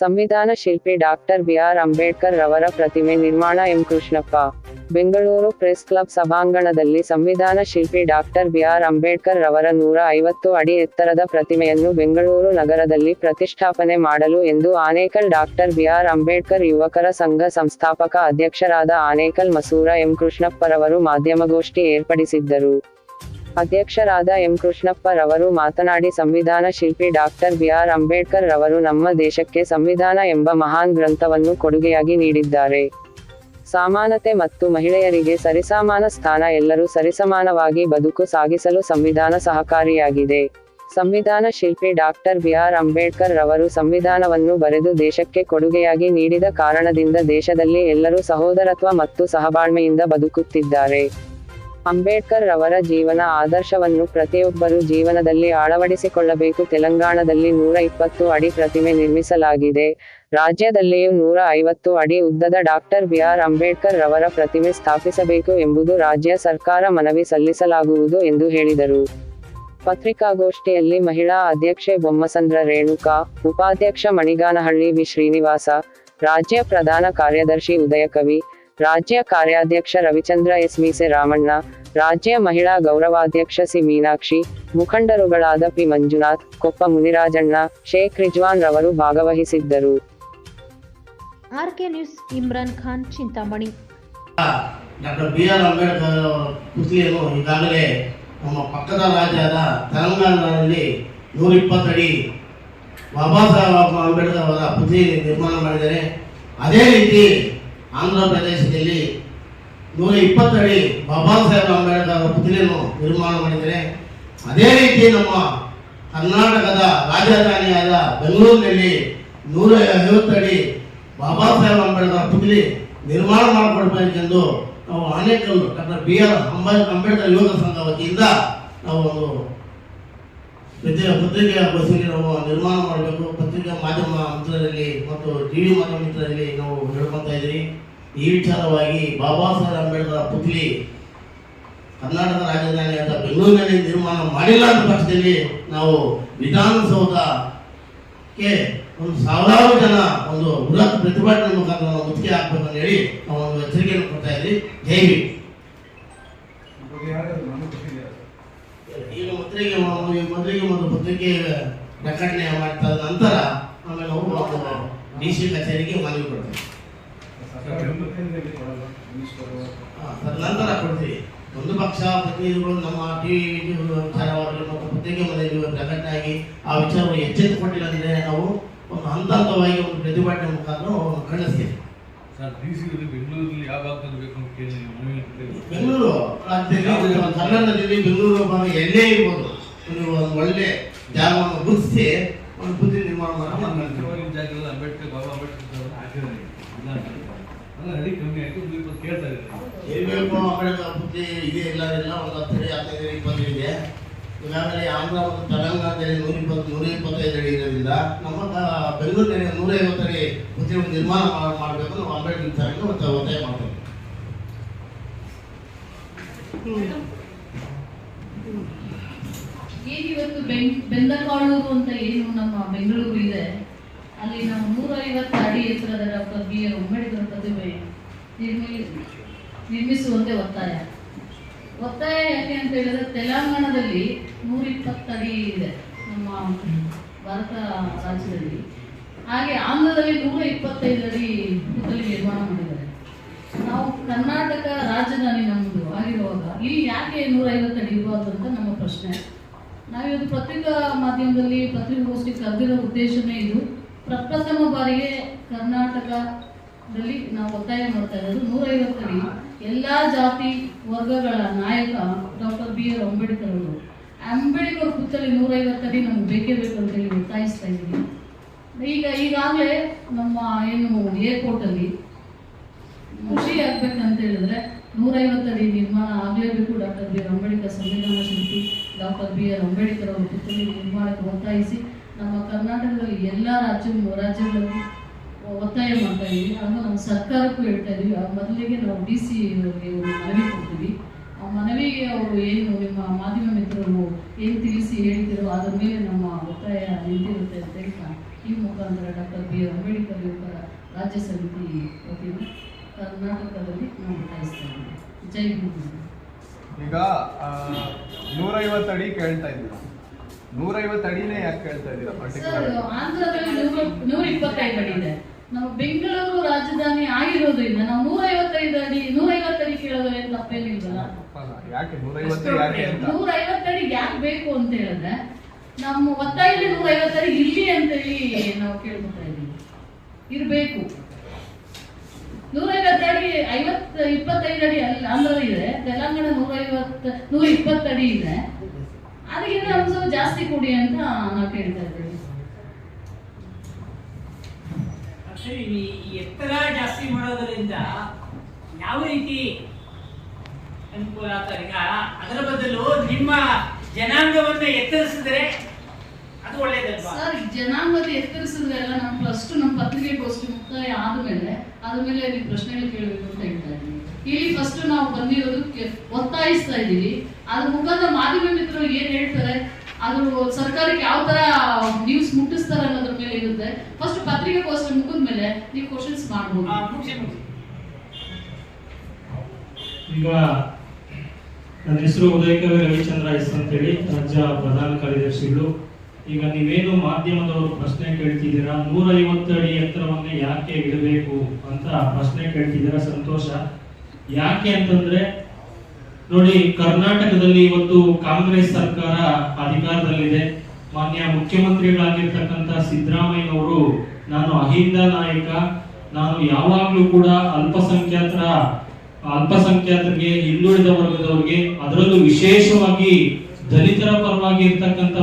ಸಂವಿಧಾನ ಶಿಲ್ಪಿ doctor B R Ambedkar ರವರ ಪ್ರತಿಮೆ ನಿರ್ಮಾಣ M Krishnappa. Bengaluru press club ಸಭಾಂಗಣದಲ್ಲಿ ಸಂವಿಧಾನ ಶಿಲ್ಪಿ ಡಾಕ್ಟರ್ ಬಿಆರ್ ಅಂಬೇಡ್ಕರ್ ರವರ ನೂರ ಐವತ್ತು ಅಡಿ ಎತ್ತರದ ಪ್ರತಿಮೆಯನ್ನು ಬೆಂಗಳೂರು ನಗರದಲ್ಲಿ ಪ್ರತಿಷ್ಠಾಪನೆ ಮಾಡಲು ಎಂದು ಆನೇಕಲ್ ಡಾಕ್ಟರ್ ಬಿಆರ್ ಅಂಬೇಡ್ಕರ್ ಯುವಕರ ಸಂಘ ಸಂಸ್ಥಾಪಕ ಅಧ್ಯಕ್ಷರಾದ ಆನೇಕಲ್ ಮಸೂರ ಎಂ ಕೃಷ್ಣಪ್ಪರವರು ಮಾಧ್ಯಮಗೋಷ್ಠಿ ಏರ್ಪಡಿಸಿದ್ದರು. ಅಧ್ಯಕ್ಷರಾದ ಎಂ. ಕೃಷ್ಣಪ್ಪ ರವರು ಮಾತನಾಡಿ, ಸಂವಿಧಾನ ಶಿಲ್ಪಿ ಡಾಕ್ಟರ್ ಬಿಆರ್ ಅಂಬೇಡ್ಕರ್ ರವರು ನಮ್ಮ ದೇಶಕ್ಕೆ ಸಂವಿಧಾನ ಎಂಬ ಮಹಾನ್ ಗ್ರಂಥವನ್ನು ಕೊಡುಗೆಯಾಗಿ ನೀಡಿದ್ದಾರೆ. ಸಮಾನತೆ ಮತ್ತು ಮಹಿಳೆಯರಿಗೆ ಸರಿಸಮಾನ ಸ್ಥಾನ ಎಲ್ಲರೂ ಸರಿಸಮಾನವಾಗಿ ಬದುಕು ಸಾಗಿಸಲು ಸಂವಿಧಾನ ಸಹಕಾರಿಯಾಗಿದೆ. ಸಂವಿಧಾನ ಶಿಲ್ಪಿ ಡಾಕ್ಟರ್ ಬಿಆರ್ ಅಂಬೇಡ್ಕರ್ ರವರು ಸಂವಿಧಾನವನ್ನು ಬರೆದು ದೇಶಕ್ಕೆ ಕೊಡುಗೆಯಾಗಿ ನೀಡಿದ ಕಾರಣದಿಂದ ದೇಶದಲ್ಲಿ ಎಲ್ಲರೂ ಸಹೋದರತ್ವ ಮತ್ತು ಸಹಬಾಳ್ಮೆಯಿಂದ ಬದುಕುತ್ತಿದ್ದಾರೆ. ಅಂಬೇಡ್ಕರ್ ರವರ ಜೀವನ ಆದರ್ಶವನ್ನು ಪ್ರತಿಯೊಬ್ಬರೂ ಜೀವನದಲ್ಲಿ ಅಳವಡಿಸಿಕೊಳ್ಳಬೇಕು. ತೆಲಂಗಾಣದಲ್ಲಿ ನೂರ ಇಪ್ಪತ್ತು ಅಡಿ ಪ್ರತಿಮೆ ನಿರ್ಮಿಸಲಾಗಿದೆ. ರಾಜ್ಯದಲ್ಲಿಯೂ ನೂರ ಐವತ್ತು ಅಡಿ ಉದ್ದದ ಡಾಕ್ಟರ್ ಬಿಆರ್ ಅಂಬೇಡ್ಕರ್ ರವರ ಪ್ರತಿಮೆ ಸ್ಥಾಪಿಸಬೇಕು ಎಂಬುದು ರಾಜ್ಯ ಸರ್ಕಾರ ಮನವಿ ಸಲ್ಲಿಸಲಾಗುವುದು ಎಂದು ಹೇಳಿದರು. ಪತ್ರಿಕಾಗೋಷ್ಠಿಯಲ್ಲಿ ಮಹಿಳಾ ಅಧ್ಯಕ್ಷೆ ಬೊಮ್ಮಸಂದ್ರ ರೇಣುಕಾ, ಉಪಾಧ್ಯಕ್ಷ ಮಣಿಗಾನಹಳ್ಳಿ ವಿ. ಶ್ರೀನಿವಾಸ, ರಾಜ್ಯ ಪ್ರಧಾನ ಕಾರ್ಯದರ್ಶಿ ಉದಯಕವಿ ರಾಜ್ಯ ಕಾರ್ಯಾಧ್ಯಕ್ಷ ರವಿಚಂದ್ರ ಎಸ್ ಮೀಸೆ ರಾಮಣ್ಣ ರಾಜ್ಯ ಮಹಿಳಾ ಗೌರವಾಧ್ಯಕ್ಷ ಸಿ ಮೀನಾಕ್ಷಿ ಮುಖಂಡರುಗಳಾದ ಪಿ ಮಂಜುನಾಥ್ ಕೊಪ್ಪ ಮುನಿರಾಜಣ್ಣ ಶೇಖ್ ರಿಜ್ವಾನ್ ರವರು ಭಾಗವಹಿಸಿದ್ದರು. RK news Imran Khan Chintamani. Doctor B R Ambedkar ಅವರ ಪುತ್ಲಿಯನ್ನು ಈಗಾಗಲೇ ನಮ್ಮ ಪಕ್ಕದ ರಾಜ್ಯದ ತೆಲಂಗಾಣದಲ್ಲಿ ನೂರಿಪ್ಪತ್ತಡಿ ಬಾಬಾ ಸಾಹೇಬ್ ಅಂಬೇಡ್ಕರ್ ಅವರ ಪುತ್ಲಿ ನಿರ್ಮಾಣ ಮಾಡಿದರೆ ಅದೇ ರೀತಿ ಆಂಧ್ರ ಪ್ರದೇಶದಲ್ಲಿ ನೂರ ಇಪ್ಪತ್ತಡಿ ಬಾಬಾ ಸಾಹೇಬ್ ಅಂಬೇಡ್ಕರ್ ಅವರ ನಿರ್ಮಾಣ ಮಾಡಿದರೆ, ಅದೇ ರೀತಿ ನಮ್ಮ ಕರ್ನಾಟಕದ ರಾಜಧಾನಿಯಾದ ಬೆಂಗಳೂರಿನಲ್ಲಿ ನೂರ ಐವತ್ತಡಿ ಬಾಬಾ ಸಾಹೇಬ್ ಅಂಬೇಡ್ಕರ್ ಪುತ್ಲಿ ನಿರ್ಮಾಣ ಮಾಡಿಕೊಡ್ಬೇಕೆಂದು ನಾವು Anekal doctor B R Ambedkar Ambedkar ಯುವಕ ಸಂಘ ವತಿಯಿಂದ ನಾವು ಒಂದು ಪತ್ರಿಕೆ ಪತ್ರಿಕೆಯ ಬಸ್ಸಿಗೆ ನಾವು ನಿರ್ಮಾಣ ಮಾಡಬೇಕು. ಪತ್ರಿಕಾ ಮಾಧ್ಯಮ ಮಿತ್ರರಲ್ಲಿ ಮತ್ತು ಡಿ ವಿ ಮಾಧ್ಯಮ ಮಿತ್ರರಲ್ಲಿ ನಾವು ಹೇಳ್ಕೊತಾ ಇದ್ದೀವಿ ಈ ವಿಚಾರವಾಗಿ ಬಾಬಾ ಸಾಹೇಬ್ ಅಂಬೇಡ್ಕರ್ ಪುತ್ಲಿ ಕರ್ನಾಟಕ ರಾಜಧಾನಿ ಅಂತ ಬೆಂಗಳೂರಿನಲ್ಲಿ ನಿರ್ಮಾಣ ಮಾಡಿಲ್ಲ ಅಂತ ಪಕ್ಷದಲ್ಲಿ ನಾವು ವಿಧಾನಸೌಧಕ್ಕೆ ಒಂದು ಸಾವಿರಾರು ಜನ ಒಂದು ಬೃಹತ್ ಪ್ರತಿಭಟನೆ ಮುಖಾಂತರ ನಾವು ಮುತ್ತಿಗೆ ಅಂತ ಹೇಳಿ ನಾವು ಒಂದು ಎಚ್ಚರಿಕೆಯನ್ನು ಕೊಡ್ತಾ ಇದ್ವಿ ಜೈ ಈಗ ಮೊದಲಿಗೆ ಮೊದಲಿಗೆ ಒಂದು ಪತ್ರಿಕೆ ಪ್ರಕಟಣೆ ಮಾಡಿದ ನಂತರ ಆಮೇಲೆ ಅವರು ಡಿ ಸಿ ಕಚೇರಿಗೆ ಮನವಿ ಕೊಡ್ತೀವಿ ನಂತರ ಕೊಡ್ತೀವಿ. ಒಂದು ಪಕ್ಷ, ಪ್ರತಿನಿಧಿಗಳು ನಮ್ಮ ಟಿ ವಿಚಾರವಾಗಿ ಮತ್ತು ಪತ್ರಿಕೆ ಮನೆಯಲ್ಲಿ ಪ್ರಕಟಣೆ ಆಗಿ ಆ ವಿಚಾರವನ್ನು ಎಚ್ಚೆತ್ತುಕೊಂಡಿಲ್ಲ ಅಂದ್ರೆ ನಾವು ಒಂದು ಹಂತ ಹಂತವಾಗಿ ಒಂದು ಪ್ರತಿಭಟನೆ ಮುಖಾಂತರ ಖಂಡಿಸ್ತೀವಿ. ಸರ್ ಡಿ ಸಿ ಬೆಂಗಳೂರಲ್ಲಿ ಯಾವ ಭಾಗದಲ್ಲಿ ಬೇಕು ಅಂತ ಕೇಳಿ ಮನವಿ. ಬೆಂಗಳೂರು? ರಾಜ್ಯದಲ್ಲಿ ಬೆಂಗಳೂರು ಭಾಗ ಎಲ್ಲೇ ಇರ್ಬೋದು. ನೀವು ಒಂದು ಒಳ್ಳೆ ಜಾಗವನ್ನು ಗುರುತಿಸಿ ಒಂದು ಬುದ್ಧಿ ನಿರ್ಮಾಣ. ಮುಖ್ಯವಾಗಿ ಜಾಗದಲ್ಲಿ ಅಂಬೇಡ್ಕರ್ ಬಾಬಾ ಅಂಬೇಡ್ಕರ್ ಅವರು ಹಾಕಿದ್ದಾರೆ. ಇಲ್ಲ. ಅಡಿ ಕಮ್ಮಿ ಆಯ್ತು ಒಂದು ಇಪ್ಪತ್ತು ಕೇಳ್ತಾ ಇದ್ದಾರೆ. ಇರಬೇಕು ಅಂಬೇಡ್ಕರ್ ಬುದ್ಧಿ ಇದೆ ಇಲ್ಲ ಇಲ್ಲ ಒಂದು ಹತ್ತು ಅಡಿ ಹದಿನೈದು ಇಪ್ಪತ್ತು ಇದೆ. ಈಗಾಗಲೇ ಆಂಧ್ರ ಮತ್ತು ತೆಲಂಗಾಣದಲ್ಲಿ ನೂರ ಇಪ್ಪತ್ತು ನೂರ ಇಪ್ಪತ್ತೈದು ಅಡಿ ಇರೋದ್ರಿಂದ ನಮ್ಮ ಬೆಂಗಳೂರಿನಲ್ಲಿ ನೂರ ಐವತ್ತಡಿ ಬುದ್ಧಿ ನಿರ್ಮಾಣ ಮಾಡ್- ಮಾಡಬೇಕು ನಾವು ಅಂಬೇಡ್ಕರ್ ಸರ್ಗೆ ಒತ್ತಾಯ ಮಾಡ್ತೇವೆ. ಏನಿವತ್ತು ಇವತ್ತು ಬೆಂ- ಬೆಂದಕಾಳೂರು ಅಂತ ಏನು ನಮ್ಮ ಬೆಂಗಳೂರು ಇದೆ? ಅಲ್ಲಿ ನಾವು ನೂರ ಐವತ್ತು ಅಡಿ ಎತ್ತರದ ಡಾಕ್ಟರ್ ಬಿ ಆರ್ ಅಂಬೇಡ್ಕರ್ ಪ್ರತಿಮೆ ನಿರ್ಮಿ ನಿರ್ಮಿಸುವಂತೆ ಒತ್ತಾಯ. ಒತ್ತಾಯ ಯಾಕೆ ಅಂತ ಹೇಳಿದ್ರೆ, ತೆಲಂಗಾಣದಲ್ಲಿ ನೂರ ಇಪ್ಪತ್ತು ಅಡಿ ಇದೆ ನಮ್ಮ ಭಾರತ ರಾಜ್ಯದಲ್ಲಿ. ಹಾಗೆ ಆಂಧ್ರದಲ್ಲಿ ನೂರ ಇಪ್ಪತ್ತೈದು ಅಡಿ ಪುತ್ಥಳಿ ನಿರ್ಮಾಣ ಮಾಡಿದ್ದಾರೆ. ನಾವು ಕರ್ನಾಟಕ ರಾಜಧಾನಿ ನಮ್ಮದು ಆಗಿರುವಾಗ ಇಲ್ಲಿ ಯಾಕೆ ನೂರ ಐವತ್ತು ಅಡಿ ಇರಬಾರ್ದು ಅಂತ ನಮ್ಮ ಪ್ರಶ್ನೆ. ನಾವಿವತ್ತು ಪತ್ರಿಕಾ ಮಾಧ್ಯಮದಲ್ಲಿ ಪತ್ರಿಕಾಗೋಷ್ಠಿ ಕರೆದಿರೋ ಉದ್ದೇಶನೇ ಇದು. ಪ್ರಪ್ರಥಮ ಬಾರಿಗೆ ಕರ್ನಾಟಕದಲ್ಲಿ ನಾವು ಒತ್ತಾಯ ಮಾಡ್ತಾ ಇರೋದು ನೂರೈವತ್ತು ಅಡಿ. ಎಲ್ಲ ಜಾತಿ ವರ್ಗಗಳ ನಾಯಕ ಡಾಕ್ಟರ್ ಬಿ ಆರ್ ಅಂಬೇಡ್ಕರ್ ಅವರು, ಅಂಬೇಡ್ಕರ್ ಕುತ್ತಲ್ಲಿ ನೂರೈವತ್ತು ಅಡಿ ನಮ್ಗೆ ಬೇಕೇ ಬೇಕು ಅಂತ ಹೇಳಿ ಒತ್ತಾಯಿಸ್ತಾ ಇದ್ದೀನಿ. ಈಗ ಈಗಾಗಲೇ ನಮ್ಮ ಏನು ಏರ್ಪೋರ್ಟಲ್ಲಿ ಖುಷಿ ಆಗ್ಬೇಕಂತ ಹೇಳಿದ್ರೆ ನೂರೈವತ್ತು ಅಡಿ ನಿರ್ಮಾಣ ಆಗಲೇಬೇಕು ಡಾಕ್ಟರ್ ಬಿ ಆರ್ ಅಂಬೇಡ್ಕರ್ ಸಂವಿಧಾನ ಶಿಲ್ಪಿ ಡಾಕ್ಟರ್ ಬಿ ಆರ್ ಅಂಬೇಡ್ಕರ್ ಅವರ ಪುತ್ಥಳಿ ನಿರ್ಮಾಣಕ್ಕೆ ಒತ್ತಾಯಿಸಿ ನಮ್ಮ ಕರ್ನಾಟಕದಲ್ಲಿ ಎಲ್ಲ ರಾಜ್ಯ ರಾಜ್ಯಗಳಲ್ಲಿ ಒತ್ತಾಯ ಮಾಡ್ತಾ ಇದ್ದೀವಿ. ಹಾಗೂ ನಮ್ಮ ಸರ್ಕಾರಕ್ಕೂ ಹೇಳ್ತಾ ಇದೀವಿ ಆ ಮೊದಲಿಗೆ ನಾವು ಡಿ ಸಿ ಅವರಿಗೆ ಒಂದು ಮನವಿ ಕೊಡ್ತೀವಿ. ಆ ಮನವಿಗೆ ಅವರು ಏನು ನಿಮ್ಮ ಮಾಧ್ಯಮ ಮಿತ್ರರು ಏನು ತಿಳಿಸಿ ಹೇಳ್ತಿರೋ ಅದರ ಮೇಲೆ ನಮ್ಮ ಒತ್ತಾಯ ನಿಂತಿರುತ್ತೆ ಅಂತ ಹೇಳ್ತಾ ಈ ಮುಖಾಂತರ ಡಾಕ್ಟರ್ ಬಿ ಆರ್ ಅಂಬೇಡ್ಕರ್ ಇವರ ರಾಜ್ಯ ಸಮಿತಿ ವತಿಯಿಂದ ಕರ್ನಾಟಕದಲ್ಲಿ ನಾವು ಒತ್ತಾಯಿಸ್ತಾ ಇದ್ದೀವಿ. ಜೈ ಹಿಂದ್. ಈಗ ನೂರೈವತ್ತು ಅಡಿ ಕೇಳ್ತಾ ಇದ್ದೀರಾ ನೂರೈವತ್ತು ಅಡಿನೇ ಯಾಕೆ ಕೇಳ್ತಾ ಇದ್ದೀರಾ ಪರ್ಟಿಕ್ಯುಲರ್ ಆಂಧ್ರದಲ್ಲಿ ನೂರ ನೂರ ಇಪ್ಪತ್ತೈದು ಅಡಿ ಇದೆ. ನಾವು ಬೆಂಗಳೂರು ರಾಜಧಾನಿ ಆಗಿರೋದ್ರಿಂದ ನಾವು ನೂರೈವತ್ತೈದು ಅಡಿ ನೂರೈವತ್ತು ಅಡಿ ನೂರ ತಪ್ಪೇನಿಲ್ವಲ್ಲ ಯಾಕೆ ನೂರೈವತ್ತು ಬೇಕು ಅಂತ ಹೇಳಿದ್ರೆ ನಮ್ಮ ಒತ್ತಾಯದಲ್ಲಿ ನೂರ ಅಡಿ ಅಂತ ಅಂತೇಳಿ ನಾವು ಕೇಳ್ಕೊತಾ ಇದ್ದೀವಿ. ಇರಬೇಕು. ನೂರ ಅಡಿ ಐವತ್ತು ಇಪ್ಪತ್ತೈದು ಅಡಿ ಅಲ್ಲಿ ಆಂಧ್ರ ಇದೆ. ತೆಲಂಗಾಣ ನೂರ ಐವತ್ತು ನೂರ ಇಪ್ಪತ್ತು ಅಡಿ ಇದೆ. ಅದಕ್ಕಿಂತ ಒಂದು ಸ್ವಲ್ಪ ಜಾಸ್ತಿ ಕೊಡಿ ಅಂತ ನಾವು ಕೇಳ್ತಾ ಇದ್ದೀವಿ. ಈ ಎತ್ತರ ಜಾಸ್ತಿ ಮಾಡೋದರಿಂದ ಯಾವ ರೀತಿ ಅನುಕೂಲ ಈಗ ಅದರ ಬದಲು ನಿಮ್ಮ ಜನಾಂಗವನ್ನು ಎತ್ತರಿಸಿದ್ರೆ ಅದು ಒಳ್ಳೇದಲ್ವಾ? ಸರ್ ಎತ್ತರಿಸಿದ್ರೆ ಜನಾಂಗದ ಎತ್ತರಿಸಿದ್ರೆಲ್ಲ ನಮ್ಮ ಫಸ್ಟ್ ನಮ್ಮ ಪತ್ರಿಕೆಗೋಷ್ಠಿ ಮುಕ್ತಾಯ ಆದಮೇಲೆ ಆದಮೇಲೆ ಮೇಲೆ ನೀವು ಪ್ರಶ್ನೆಗಳು ಕೇಳಬೇಕು ಅಂತ ಹೇಳ್ತಾ ಇದ್ದೀನಿ. ಇಲ್ಲಿ ಫಸ್ಟ್ ನಾವು ಬಂದಿರೋದಕ್ಕೆ ಒತ್ತಾಯಿಸ್ತಾ ಇದ್ದೀವಿ. ಅದ್ರ ಮುಖಾಂತರ ಮಾಧ್ಯಮ ಮಿತ್ರರು ಏನ್ ಹೇಳ್ತಾರೆ? ಅದ್ರ ಸರ್ಕಾರಕ್ಕೆ ಯಾವ ತರ ನ್ಯೂಸ್ ಮುಟ್ಟಿಸ್ತಾರೆ ಅನ್ನೋದ್ರ ಮೇಲೆ ಇರುತ್ತೆ. ಫಸ್ಟ್ ಕೋರ್ಸ್ ಮುಗಿದ ಮೇಲೆ ನೀವು ಕ್ವಶನ್ಸ್ ಮಾಡಬಹುದು ಈಗ ನನ್ನ ಹೆಸರು ಉದಯಕವಿ ರವಿಚಂದ್ರ ಎಸ್ ಅಂತೇಳಿ ರಾಜ್ಯ ಪ್ರಧಾನ ಕಾರ್ಯದರ್ಶಿಗಳು. ಈಗ ನೀವೇನು ಮಾಧ್ಯಮದವರು ಪ್ರಶ್ನೆ ಕೇಳ್ತಿದ್ದೀರಾ? ನೂರ ಐವತ್ತು ಅಡಿ ಎತ್ತರವನ್ನೇ ಯಾಕೆ ಇಡಬೇಕು ಅಂತ ಪ್ರಶ್ನೆ ಕೇಳ್ತಿದ್ದೀರಾ? ಸಂತೋಷ. ಯಾಕೆ ಅಂತಂದ್ರೆ ನೋಡಿ ಕರ್ನಾಟಕದಲ್ಲಿ ಇವತ್ತು ಕಾಂಗ್ರೆಸ್ ಸರ್ಕಾರ ಅಧಿಕಾರದಲ್ಲಿದೆ. ಮಾನ್ಯ ಮುಖ್ಯಮಂತ್ರಿಗಳಾಗಿರ್ತಕ್ಕಂಥ ಸಿದ್ದರಾಮಯ್ಯನವರು, ನಾನು ಅಹಿಂದ ನಾಯಕ, ನಾನು ಯಾವಾಗ್ಲೂ ಕೂಡ ಅಲ್ಪಸಂಖ್ಯಾತರ, ಅಲ್ಪಸಂಖ್ಯಾತರಿಗೆ ಹಿಂದುಳಿದ ವರ್ಗದವರಿಗೆ ಅದರಲ್ಲೂ ವಿಶೇಷವಾಗಿ ದಲಿತರ ಪರವಾಗಿ ಇರ್ತಕ್ಕಂಥ